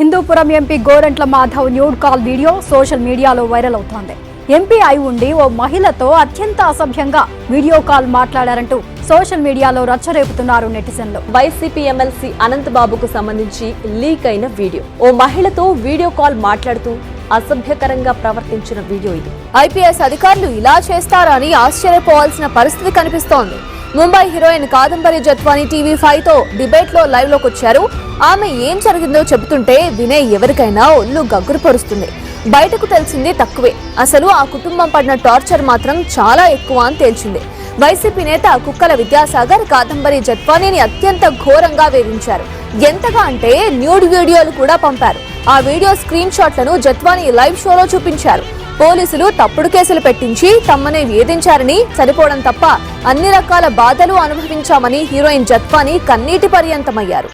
Hindupuram MP Gorantla Madhav nude call video social మీడియాలో viral అవుతోంది. MP అయి ఉండి ఓ మహిళతో అత్యంత అసభ్యంగా వీడియో కాల్ మాట్లాడారంటూ సోషల్ మీడియాలో రచ్చరేపుతున్నారు నెటిజన్లు. వైసీపీ ఎమ్మెల్సీ అనంత్ బాబుకు సంబంధించి లీక్ అయిన వీడియో. ఓ మహిళతో వీడియో కాల్ మాట్లాడుతూ అసభ్యకరంగా ప్రవర్తించిన వీడియో ఇది. ఐపీఎస్ అధికారులు ఇలా చేస్తారా అని ఆశ్చర్యపోవాల్సిన పరిస్థితి కనిపిస్తోంది. ముంబై హీరోయిన్ కాదంబరి జత్వాని టీవీ ఫైవ్తో డిబేట్లో లైవ్లోకి వచ్చారు ఆమె ఏం జరిగిందో చెబుతుంటే వినే ఎవరికైనా ఒళ్ళు గగ్గురు పరుస్తుంది. బయటకు తెలిసింది తక్కువే. అసలు ఆ కుటుంబం పడిన టార్చర్ మాత్రం చాలా ఎక్కువ అని తేల్చింది. వైసీపీ నేత కుక్కల విద్యాసాగర్ కాదంబరి జత్వానీని అత్యంత ఘోరంగా వేధించారు. ఎంతగా అంటే న్యూడ్ వీడియోలు కూడా పంపారు. ఆ వీడియో స్క్రీన్ షాట్లను జత్వానీ లైవ్ షోలో చూపించారు. పోలీసులు తప్పుడు కేసులు పెట్టించి తమ్మనే వేధించారని చనిపోవడం తప్ప అన్ని రకాల బాధలు అనుభవించామని హీరోయిన్ జత్వాని కన్నీటి పర్యంతమయ్యారు.